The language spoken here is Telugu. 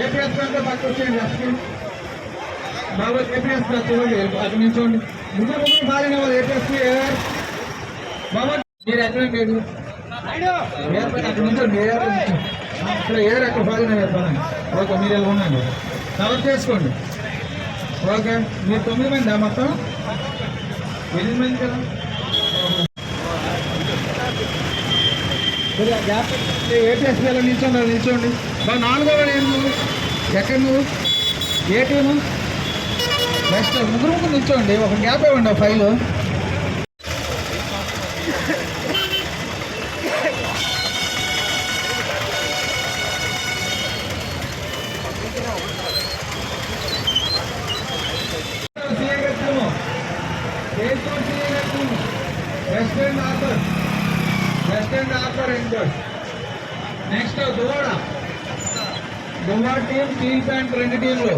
ఏపీఎస్ అంటే పక్క వచ్చేయండి లెఫ్ట్కి బాబు ఏపీఎస్ చూడండి అక్కడ నిల్చోండి. ముగ్గురు ముగ్గురు బాగానే వాళ్ళు ఏపీఎస్కి బాబు మీరు ఎక్కడ లేదు అక్కడ నుంచోండి ఏ ఏరియా నుంచోండి. అక్కడ బాగానే వేస్తాను ఓకే మీరు ఎలా ఉన్నాను కవర్ చేసుకోండి. ఓకే మీరు తొమ్మిది మంది మొత్తం? ఎనిమిది మంది కదా? ఏపీఎస్పీలో నిల్చోండి నిల్చోండి. బా నాలుగో వాడు ఏం నువ్వు? ఎక్కడ నువ్వు? ఏ టీము నెక్స్ట్ ముగ్గురు ముగ్గురు నిల్చోండి. ఒక గ్యాప్ ఇవ్వండి ఒక ఫైల్ వెస్ట్ అండ్ అత్యంత ఆఫర్ ఇంకోటి next Duvvada Duvvada team steel plant రెండు టీంలు